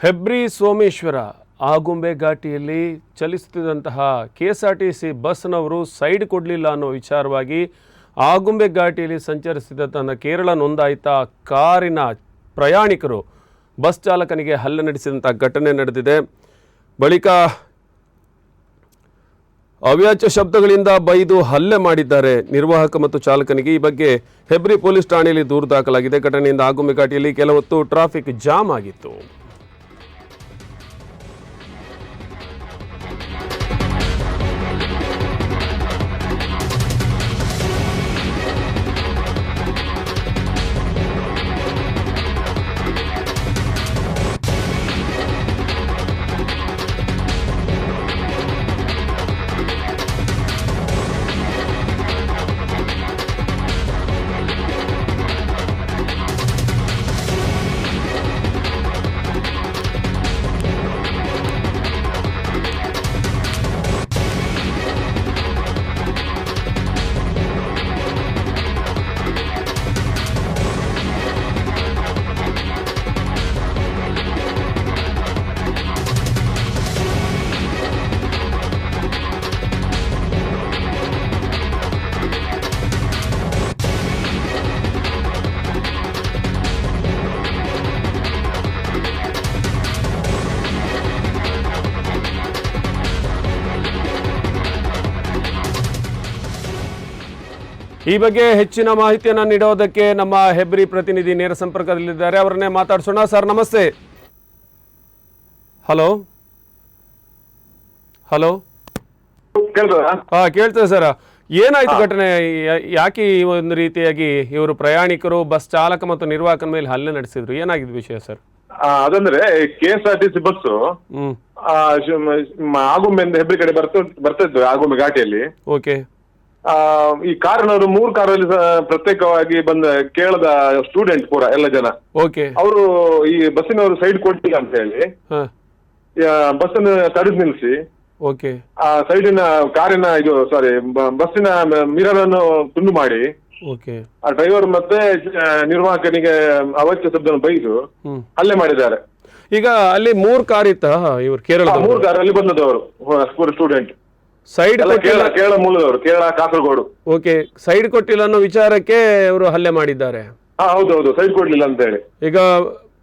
ಹೆಬ್ರಿ ಸೋಮೇಶ್ವರ ಆಗುಂಬೆ ಘಾಟಿಯಲ್ಲಿ ಚಲಿಸುತ್ತಿದ್ದಂತಹ K S R T C ಬಸ್ನವರು side ಕೊಡಲಿಲ್ಲ ಅನ್ನೋ ವಿಚಾರವಾಗಿ ಆಗುಂಬೆ ಘಾಟಿಯಲ್ಲಿ ಸಂಚರಿಸಿದ ತನ್ನ ಕೇರಳ ನೋಂದಾಯಿತ ಕಾರಿನ ಪ್ರಯಾಣಿಕರು ಬಸ್ ಚಾಲಕನಿಗೆ ಹಲ್ಲೆ ನಡೆಸಿದಂಥ ಘಟನೆ ನಡೆದಿದೆ. ಬಳಿಕ ಅವ್ಯಾಚ್ಯ ಶಬ್ದಗಳಿಂದ ಬೈದು ಹಲ್ಲೆ ಮಾಡಿದ್ದಾರೆ ನಿರ್ವಾಹಕ ಮತ್ತು ಚಾಲಕನಿಗೆ. ಈ ಬಗ್ಗೆ ಹೆಬ್ರಿ ಪೊಲೀಸ್ ಠಾಣೆಯಲ್ಲಿ ದೂರು ದಾಖಲಾಗಿದೆ. ಘಟನೆಯಿಂದ ಆಗುಂಬೆ ಘಾಟಿಯಲ್ಲಿ ಕೆಲವೊತ್ತು ಟ್ರಾಫಿಕ್ ಜಾಮ್ ಆಗಿತ್ತು. ಈ ಬಗ್ಗೆ ಹೆಚ್ಚಿನ ಮಾಹಿತಿಯನ್ನು ನೀಡೋದಕ್ಕೆ ನಮ್ಮ ಹೆಬ್ರಿ ಪ್ರತಿನಿಧಿ ನೇರ ಸಂಪರ್ಕದಲ್ಲಿದ್ದಾರೆ. ಅವರನ್ನೇ ಮಾತಾಡ್ಸೋಣ. ಸರ್ ನಮಸ್ತೆ. ಹಲೋ. ಹಲೋ. ಹಾ ಕೇಳ್ತದೆ ಸರ್. ಏನಾಯ್ತು ಘಟನೆ? ಯಾಕೆ ಈ ಒಂದು ರೀತಿಯಾಗಿ ಇವರು ಪ್ರಯಾಣಿಕರು ಬಸ್ ಚಾಲಕ ಮತ್ತು ನಿರ್ವಾಹಕನ ಮೇಲೆ ಹಲ್ಲೆ ನಡೆಸಿದ್ರು? ಏನಾಗಿದೆ ವಿಷಯ ಸರ್? ಅದಂದ್ರೆ K S R T C bus Agumbe Hebri ಕಡೆ ಬರ್ತ ಬರ್ತಾ ಇದ್ವು ಆಗುಂಬೆ ಘಾಟಿಯಲ್ಲಿ. ಓಕೆ. ಈ ಕಾರಿನವರು ಮೂರು ಕಾರಲ್ಲಿ ಪ್ರತ್ಯೇಕವಾಗಿ ಬಂದ ಕೇಳದ ಸ್ಟೂಡೆಂಟ್ ಪೂರ ಎಲ್ಲ ಜನ. ಓಕೆ ಅವರು ಈ ಬಸ್ಸಿನವರು ಸೈಡ್ ಕೊಟ್ಟಿಲ್ಲ ಅಂತ ಹೇಳಿ. ಬಸ್ಸನ್ನು ಬಸ್ ಅನ್ನು ತಡೆದು ನಿಲ್ಲಿಸಿ. ಓಕೆ ಆ ಸೈಡಿನ ಕಾರಿನ ಇದು ಸಾರಿ ಬಸ್ಸಿನ ಮಿರರ್ ಅನ್ನು ತುಂಡು ಮಾಡಿ. ಓಕೆ ಆ ಡ್ರೈವರ್ ಮತ್ತೆ ನಿರ್ವಾಹಕನಿಗೆ ಅವಶ್ಯ ಶಬ್ದ ಬೈದು ಅಲ್ಲೇ ಹಲ್ಲೆ ಮಾಡಿದ್ದಾರೆ. ಈಗ ಅಲ್ಲಿ ಮೂರ್ ಕಾರ್ ಇತ್ತ? ಇವರು ಕೇರಳದ ಮೂರು ಕಾರಲ್ಲಿ ಬಂದದವರು ಸ್ಟೂಡೆಂಟ್ ಸೈಡ್ ಕೇರಳ ಕೇರಳ ಮೂಲದವರು ಕೇರಳ ಕಾಸರಗೋಡು. ಓಕೆ ಸೈಡ್ ಕೊಟ್ಟಿಲ್ಲ ಅನ್ನೋ ವಿಚಾರಕ್ಕೆ ಅವರು ಹಲ್ಲೆ ಮಾಡಿದ್ದಾರೆ. ಹಾ ಹೌದೌದು ಸೈಡ್ ಕೊಡ್ಲಿಲ್ಲ ಅಂತ ಹೇಳಿ ಈಗ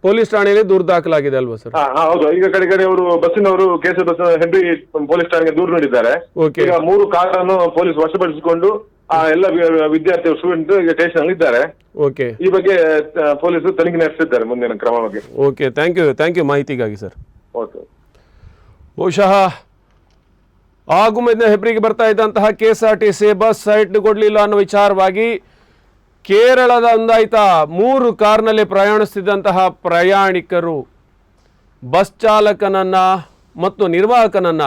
ಪೊಲೀಸ್ ಠಾಣೆಯಲ್ಲಿ ದೂರು ದಾಖಲಾಗಿದೆ ಅಲ್ವಾ ಸರ್? ಹಾ ಹಾ, ಹೌದು. ಈಗ ಕಡೆ ಕಡೆ ಅವರು ಬಸ್ಸಿನವರು ಕೇಸರಿ ಬಸ್ ಹೆನ್ರಿ ಪೊಲೀಸ್ ಠಾಣೆಗೆ ದೂರು ನೀಡಿದ್ದಾರೆ. ಓಕೆ. ಈಗ ಮೂರು ಕಾರನ್ನು ಪೊಲೀಸ್ ವಶಪಡಿಸಿಕೊಂಡು ಆ ಎಲ್ಲ ವಿ- ವಿದ್ಯಾರ್ಥಿ ಸ್ಟೂಡೆಂಟ್ ಈಗ ಸ್ಟೇಷನ್ ಅಲ್ಲಿ ಇದ್ದಾರೆ. ಓಕೆ. ಈ ಬಗ್ಗೆ ಆ, ಪೊಲೀಸರು ತನಿಖೆ ನಡೆಸಿದ್ದಾರೆ ಮುಂದಿನ ಕ್ರಮ ಬಗ್ಗೆ. Okay thank you thank you ಮಾಹಿತಿಗಾಗಿ ಸರ್. ಓಕೆ. ಬಹುಶಃ ಆಗುಮೆದ ಹೆಬ್ರಿಗೆ ಬರ್ತಾ ಇದ್ದಂತಹ K S R T C bus side ಕೊಡಲಿಲ್ಲ ಅನ್ನೋ ವಿಚಾರವಾಗಿ ಕೇರಳದ ಒಂದಾಯ್ತ ಮೂರು ಕಾರ್ನಲ್ಲಿ ಪ್ರಯಾಣಿಸ್ತಿದ್ದಂತಹ ಪ್ರಯಾಣಿಕರು, ಬಸ್ ಚಾಲಕನನ್ನ ಮತ್ತು ನಿರ್ವಾಹಕನನ್ನ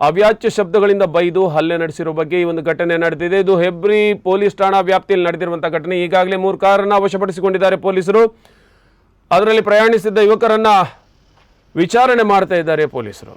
ಅವ್ಯಾಚ್ಯ ಶಬ್ದಗಳಿಂದ ಬೈದು ಹಲ್ಲೆ ನಡೆಸಿರೋ ಬಗ್ಗೆ ಈ ಒಂದು ಘಟನೆ ನಡೆದಿದೆ. ಇದು ಹೆಬ್ರಿ ಪೊಲೀಸ್ ಠಾಣಾ ವ್ಯಾಪ್ತಿಯಲ್ಲಿ ನಡೆದಿರುವಂಥ ಘಟನೆ. ಈಗಾಗಲೇ ಮೂರು ಕಾರನ್ನು ವಶಪಡಿಸಿಕೊಂಡಿದ್ದಾರೆ ಪೊಲೀಸರು. ಅದರಲ್ಲಿ ಪ್ರಯಾಣಿಸಿದ್ದ ಯುವಕರನ್ನ ವಿಚಾರಣೆ ಮಾಡ್ತಾ ಇದ್ದಾರೆ ಪೊಲೀಸರು.